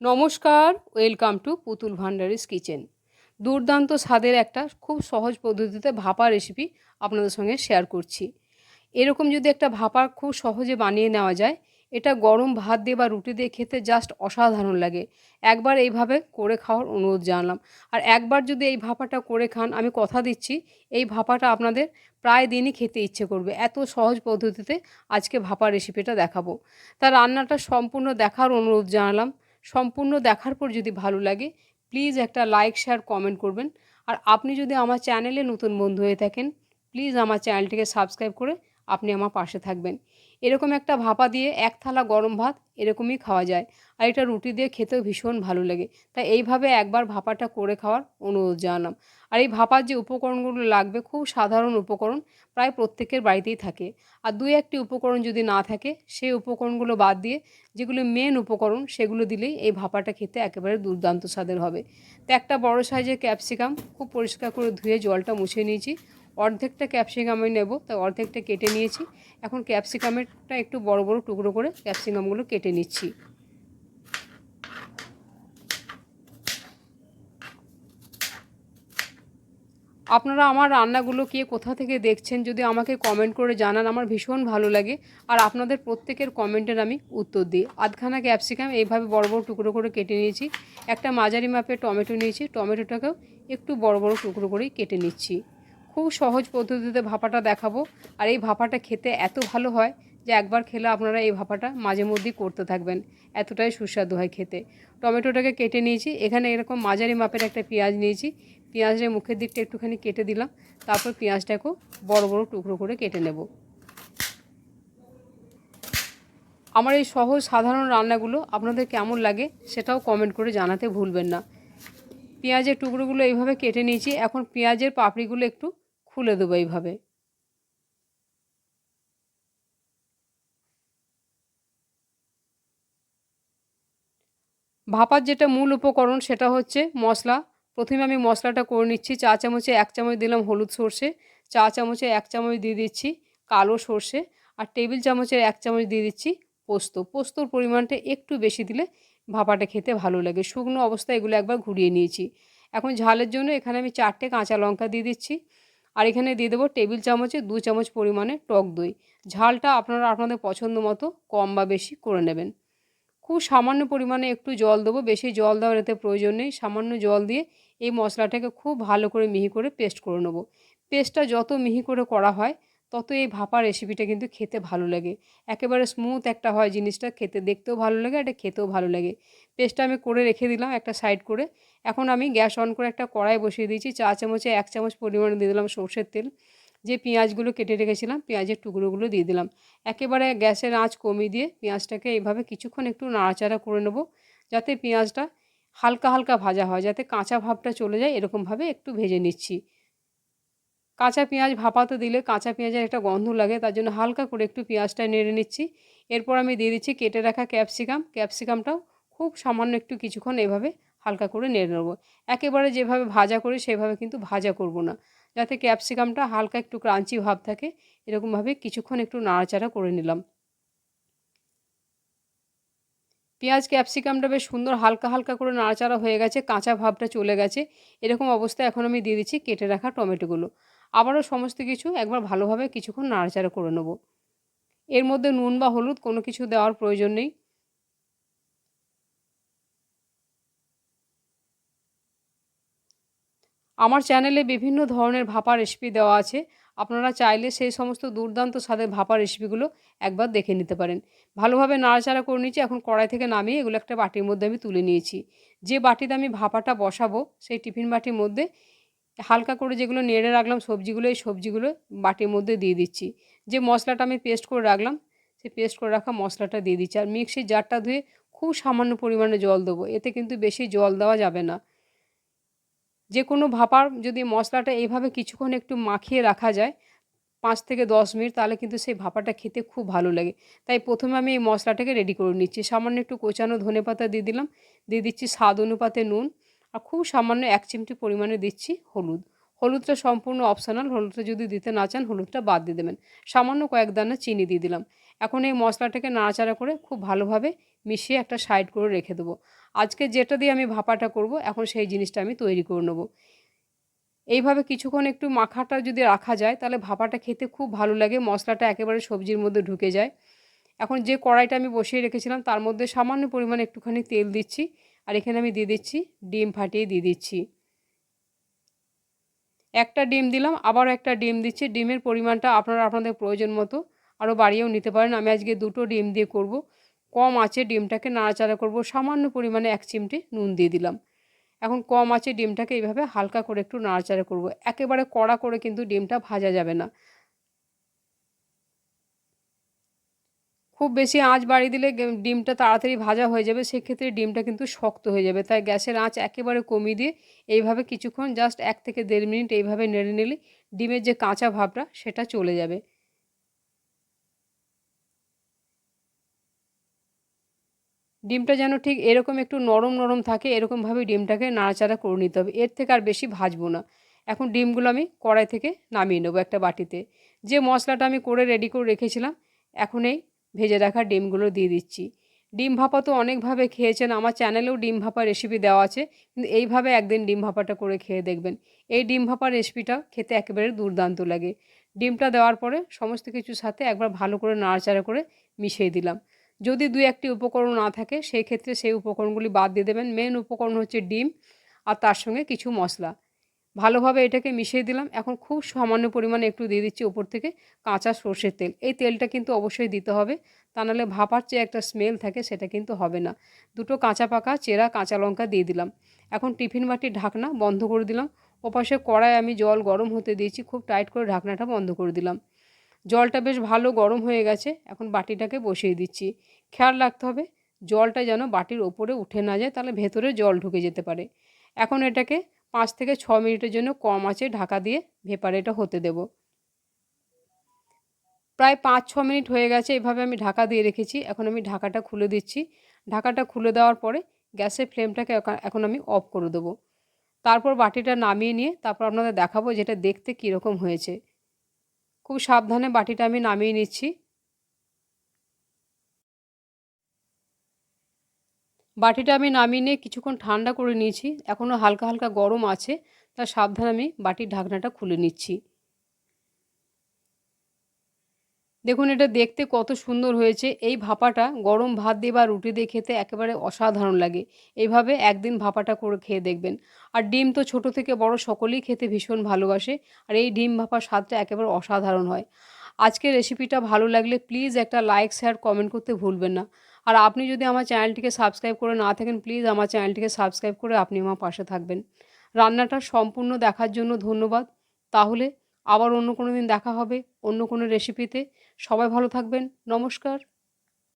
নমস্কার welcome to পুতুল ভান্ডারিস kitchen দুর্দান্ত স্বাদের একটা খুব সহজ পদ্ধতিতে ভাপা রেসিপি আপনাদের সঙ্গে শেয়ার করছি। এরকম যদি একটা ভাপা খুব সহজে বানিয়ে নেওয়া যায়, এটা গরম ভাত দিয়ে বা রুটি দিয়ে খেতে জাস্ট অসাধারণ লাগে। একবার এইভাবে করে খাওয়ার অনুরোধ জানালাম। আর একবার যদি এই ভাপাটা করে খান, আমি কথা দিচ্ছি, এই ভাপাটা আপনাদের প্রায় দিনই খেতে ইচ্ছে করবে। এত সহজ পদ্ধতিতে আজকে ভাপা রেসিপিটা দেখাবো। তার রান্নাটা সম্পূর্ণ দেখার অনুরোধ জানালাম। সম্পূর্ণ দেখার পর যদি ভালো লাগে প্লিজ একটা লাইক শেয়ার কমেন্ট করবেন। আর আপনি যদি আমার চ্যানেলে নতুন বন্ধু হয়ে থাকেন প্লিজ আমার চ্যানেলটিকে সাবস্ক্রাইব করে আপনি আমার পাশে থাকবেন। এরকম একটা ভাপা দিয়ে এক থালা গরম ভাত এরকমই খাওয়া যায়। আর এটা রুটি দিয়ে খেতেও ভীষণ ভালো লাগে। তাই এইভাবে একবার ভাপাটা করে খাওয়ার অনুরোধ জানালাম। আর এই ভাপার যে উপকরণগুলো লাগবে খুব সাধারণ উপকরণ প্রায় প্রত্যেকের বাড়িতেই থাকে। আর দুই একটি উপকরণ যদি না থাকে, সেই উপকরণগুলো বাদ দিয়ে যেগুলো মেন উপকরণ সেগুলো দিলেই এই ভাপাটা খেতে একেবারে দুর্দান্ত স্বাদের হবে। তো একটা বড় সাইজের ক্যাপসিকাম খুব পরিষ্কার করে ধুয়ে জলটা মুছে নিয়েছি। অর্ধেকটা ক্যাপসিকাম আমি নেব তাই অর্ধেকটা কেটে নিয়েছি। এখন ক্যাপসিকামেরটা একটু বড় বড় টুকরো করে ক্যাপসিকামগুলো কেটে নিচ্ছি। আপনারা আমার রান্নাগুলো কে কোথা থেকে দেখছেন, যদি আমাকে কমেন্ট করে জানান, আমার ভীষণ ভালো লাগে। আর আপনাদের প্রত্যেকের কমেন্টের আমি উত্তর দিই। আধখানা ক্যাপসিকাম এইভাবে বড় বড় টুকরো করে কেটে নিয়েছি। একটা মাঝারি মাপের টমেটো নিয়েছি, টমেটোটাকেও একটু বড় বড় টুকরো করেই কেটে নিচ্ছি। খুব সহজ পদ্ধতিতে ভাপাটা দেখাবো। আর এই ভাপাটা খেতে এত ভালো হয় যে একবার খেলে আপনারা এই ভাপাটা মাঝে মধ্যেই করতে থাকবেন। এতটাই সুস্বাদু হয় খেতে। টমেটোটাকে কেটে নিয়েছি। এখানে এরকম মাঝারি মাপের একটা পেঁয়াজ নিয়েছি। পেঁয়াজের মুখের দিকটা একটুখানি কেটে দিলাম। তারপর পেঁয়াজটাকেও বড় বড় টুকরো করে কেটে নেব। আমার এই সহজ সাধারণ রান্নাগুলো আপনাদের কেমন লাগে সেটাও কমেন্ট করে জানাতে ভুলবেন না। পেঁয়াজের টুকরোগুলো এইভাবে কেটে নিয়েছি। এখন পেঁয়াজের পাপড়িগুলো একটু খুলে দেবো এইভাবে। ভাপার যেটা মূল উপকরণ সেটা হচ্ছে মশলা। প্রথমে আমি মশলাটা করে নিচ্ছি, চা চামচে এক চামচ দিলাম হলুদ সর্ষে, চা চামচে এক চামচ দিয়ে দিচ্ছি কালো সর্ষে আর টেবিল চামচের এক চামচ দিয়ে দিচ্ছি পোস্ত। পোস্তর পরিমাণটা একটু বেশি দিলে ভাপাটা খেতে ভালো লাগে। শুকনো অবস্থায় এগুলো একবার ঘুরিয়ে নিয়েছি। এখন ঝালের জন্য এখানে আমি চারটে কাঁচা লঙ্কা দিয়ে দিচ্ছি। আর এখানে দিয়ে দেবো টেবিল চামচে দু চামচ পরিমাণে টক দই। ঝালটা আপনারা আপনাদের পছন্দ মতো কম বা বেশি করে নেবেন। খুব সামান্য পরিমাণে একটু জল দেবো, বেশি জল দেওয়ার এতে প্রয়োজন নেই। সামান্য জল দিয়ে এই মশলাটাকে খুব ভালো করে মিহি করে পেস্ট করে নেব। পেস্টটা যত মিহি করে করা হয় তত এই ভাপা রেসিপিটা কিন্তু খেতে ভালো লাগে। একেবারে স্মুথ একটা হয় জিনিসটা, খেতে দেখতেও ভালো লাগে এটা খেতেও ভালো লাগে। পেস্টটা আমি করে রেখে দিলাম একটা সাইড করে। এখন আমি গ্যাস অন করে একটা কড়াই বসিয়ে দিয়েছি, চা চামচে এক চামচ পরিমাণে দিয়ে দিলাম সর্ষের তেল। যে পেঁয়াজগুলো কেটে রেখেছিলাম, পেঁয়াজের টুকরোগুলো দিয়ে দিলাম। একেবারে গ্যাসের আঁচ কমিয়ে দিয়ে পেঁয়াজটাকে এইভাবে কিছুক্ষণ একটু নাড়াচাড়া করে নেব, যাতে পেঁয়াজটা হালকা হালকা ভাজা হয়, যাতে কাঁচা ভাবটা চলে যায়, এরকমভাবে একটু ভেজে নিচ্ছি। কাঁচা পেঁয়াজ ভাপাতে দিলে কাঁচা পেঁয়াজের একটা গন্ধ লাগে, তার জন্য হালকা করে একটু পেঁয়াজটা নেড়ে নিচ্ছি। এরপর আমি দিয়ে দিচ্ছি কেটে রাখা ক্যাপসিকাম। ক্যাপসিকামটাও খুব সামান্য একটু কিছুক্ষণ এভাবে হালকা করে নেড়ে নেব। একেবারে যেভাবে ভাজা করি, সেভাবে কিন্তু ভাজা করব না। যাতে ক্যাপসিকামটা হালকা একটু ক্রাঞ্চি ভাব থাকে, এরকমভাবে কিছুক্ষণ একটু নাড়াচাড়া করে নিলাম। পেঁয়াজ, ক্যাপসিকামটা বেশ সুন্দর হালকা হালকা করে নাড়াচাড়া হয়ে গেছে, কাঁচা ভাবটা চলে গেছে। এরকম অবস্থায় এখন আমি দিয়ে দিচ্ছি কেটে রাখা টমেটোগুলো। আবারও সমস্ত কিছু একবার ভালোভাবে কিছুক্ষণ নাড়াচাড়া করে নেব। এর মধ্যে নুন বা হলুদ কোনো কিছু দেওয়ার প্রয়োজন নেই। আমার চ্যানেলে বিভিন্ন ধরনের ভাপা রেসিপি দেওয়া আছে। আপনারা চাইলে সেই সমস্ত দুর্দান্ত স্বাদের ভাপা রেসিপিগুলো একবার দেখে নিতে পারেন। ভালোভাবে নাড়াচাড়া করে নিয়েছি, এখন কড়াই থেকে নামিয়ে এগুলো একটা বাটির মধ্যে আমি তুলে নিয়েছি। যে বাটিতে আমি ভাপাটা বসাবো, সেই টিফিন বাটির মধ্যে হালকা করে যেগুলো নেড়ে রাখলাম সবজিগুলো, এই সবজিগুলো বাটির মধ্যে দিয়ে দিচ্ছি। যে মশলাটা আমি পেস্ট করে রাখলাম সেই পেস্ট করে রাখা মশলাটা দিয়ে দিচ্ছি। আর মিক্সির জারটা ধুয়ে খুব সামান্য পরিমাণে জল দেবো, এতে কিন্তু বেশি জল দেওয়া যাবে না। যে কোনো ভাপার যদি মশলাটা এইভাবে কিছুক্ষণ একটু মাখিয়ে রাখা যায়, পাঁচ থেকে দশ মিনিট, তাহলে কিন্তু সেই ভাপাটা খেতে খুব ভালো লাগে। তাই প্রথমে আমি এই মশলাটাকে রেডি করে নিচ্ছি। সামান্য একটু কোচানো ধনে পাতা দিয়ে দিলাম। দিয়ে দিচ্ছি স্বাদ অনুপাতে নুন। আর খুব সামান্য এক চিমটি পরিমাণে দিচ্ছি হলুদ। হলুদটা সম্পূর্ণ অপশনাল হলুদটা যদি দিতে না চান, হলুদটা বাদ দিয়ে দেবেন। সামান্য কয়েক দানা চিনি দিয়ে দিলাম। এখন এই মশলাটাকে নাড়াচাড়া করে খুব ভালোভাবে মিশিয়ে একটা সাইড করে রেখে দেবো। আজকে যেটা দিয়ে আমি ভাপাটা করব, এখন সেই জিনিসটা আমি তৈরি করে নেব। এইভাবে কিছুক্ষণ একটু মাখাটা যদি রাখা যায়, তাহলে ভাপাটা খেতে খুব ভালো লাগে, মশলাটা একেবারে সবজির মধ্যে ঢুকে যায়। এখন যে কড়াইটা আমি বসিয়ে রেখেছিলাম, তার মধ্যে সামান্য পরিমাণে একটুখানি তেল দিচ্ছি। আর এখানে আমি দিয়ে দিচ্ছি, ডিম ফাটিয়ে দিয়ে দিচ্ছি। একটা ডিম দিলাম, আবার একটা ডিম দিচ্ছি। ডিমের পরিমাণটা আপনারা আপনাদের প্রয়োজন মতো আরও বাড়িয়েও নিতে পারেন। আমি আজকে দুটো ডিম দিয়ে করব। কম আছে ডিমটাকে নাড়াচাড়া করব। সামান্য পরিমাণে এক চিমটি নুন দিয়ে দিলাম। এখন কম আছে ডিমটাকে এইভাবে হালকা করে একটু নাড়াচাড়া করব। একেবারে কড়া করে কিন্তু ডিমটা ভাজা যাবে না। খুব বেশি আঁচ বাড়িয়ে দিলে ডিমটা তাড়াতাড়ি ভাজা হয়ে যাবে, সেক্ষেত্রে ডিমটা কিন্তু শক্ত হয়ে যাবে। তাই গ্যাসের আঁচ একেবারে কমিয়ে দিয়ে এইভাবে কিছুক্ষণ জাস্ট এক থেকে দেড় মিনিট এইভাবে নেড়ে নিলে ডিমের যে কাঁচা ভাবটা সেটা চলে যাবে। ডিমটা যেন ঠিক এরকম একটু নরম নরম থাকে এরকমভাবে ডিমটাকে নাড়াচাড়া করে নিতে হবে। এর থেকে আর বেশি ভাজবো না। এখন ডিমগুলো আমি কড়াই থেকে নামিয়ে নেব একটা বাটিতে। যে মশলাটা আমি করে রেডি করে রেখেছিলাম, এখন এই ভেজে রাখা ডিমগুলো দিয়ে দিচ্ছি। ডিম ভাপা তো অনেকভাবে খেয়েছেন, আমার চ্যানেলেও ডিম ভাপা রেসিপি দেওয়া আছে, কিন্তু এইভাবে একদিন ডিম ভাপাটা করে খেয়ে দেখবেন। এই ডিম ভাপার রেসিপিটা খেতে একেবারে দুর্দান্ত লাগে। ডিমটা দেওয়ার পরে সমস্ত কিছুর সাথে একবার ভালো করে নাড়াচাড়া করে মিশিয়ে দিলাম। যদি দুই একটি উপকরণ না থাকে, সেই ক্ষেত্রে সেই উপকরণগুলি বাদ দিয়ে দেবেন। মেন উপকরণ হচ্ছে ডিম আর তার সঙ্গে কিছু মশলা। ভালোভাবে এটাকে মিশিয়ে দিলাম। এখন খুব সামান্য পরিমাণে একটু দিয়ে দিচ্ছি ওপর থেকে কাঁচা সর্ষের তেল। এই তেলটা কিন্তু অবশ্যই দিতে হবে। তা নাহলে ভাপার চেয়ে একটা স্মেল থাকে সেটা কিন্তু হবে না। দুটো কাঁচা পাকা চেরা কাঁচা লঙ্কা দিয়ে দিলাম। এখন টিফিন বাটির ঢাকনা বন্ধ করে দিলাম। ওপাশে কড়াই আমি জল গরম হতে দিয়েছি। খুব টাইট করে ঢাকনাটা বন্ধ করে দিলাম। জলটা বেশ ভালো গরম হয়ে গেছে। এখন বাটিটাকে বসিয়ে দিচ্ছি। খেয়াল রাখতে হবে জলটা যেন বাটির ওপরে উঠে না যায়, তাহলে ভেতরে জল ঢুকে যেতে পারে। এখন এটাকে পাঁচ থেকে ছ মিনিটের জন্য কম আছে, ঢাকা দিয়ে ভেপারে এটা হতে দেব। প্রায় পাঁচ, ছ মিনিট হয়ে গেছে, এভাবে আমি ঢাকা দিয়ে রেখেছি। এখন আমি ঢাকাটা খুলে দিচ্ছি। ঢাকাটা খুলে দেওয়ার পরে গ্যাসের ফ্লেমটাকে এখন আমি অফ করে দেবো। তারপর বাটিটা নামিয়ে নিয়ে তারপর আপনাদের দেখাবো যেটা দেখতে কীরকম হয়েছে। খুব সাবধানে বাটিটা আমি নামিয়ে নিচ্ছি। বাটিটা আমি নামিয়ে নিয়ে কিছুক্ষণ ঠান্ডা করে নিয়েছি। এখনও হালকা হালকা গরম আছে, তা সাবধানে আমি বাটির ঢাকনাটা খুলে নিচ্ছি। দেখুন, এটা দেখতে কত সুন্দর হয়েছে। এই ভাপাটা গরম ভাত দিয়ে বা রুটি দিয়ে খেতে একেবারে অসাধারণ লাগে। এইভাবে একদিন ভাপাটা করে খেয়ে দেখবেন। আর ডিম তো ছোট থেকে বড় সকলেই খেতে ভীষণ ভালোবাসে। আর এই ডিম ভাপার স্বাদটা একেবারে অসাধারণ হয়। আজকের রেসিপিটা ভালো লাগলে প্লিজ একটা লাইক শেয়ার কমেন্ট করতে ভুলবেন না। আর আপনি যদি আমার চ্যানেলটিকে সাবস্ক্রাইব করে না থাকেন প্লিজ আমার চ্যানেলটিকে সাবস্ক্রাইব করে আপনি আমার পাশে থাকবেন। রান্নাটা সম্পূর্ণ দেখার জন্য ধন্যবাদ। তাহলে আবার অন্য কোনো দিন দেখা হবে অন্য কোনো রেসিপিতে সবাই ভালো থাকবেন। নমস্কার।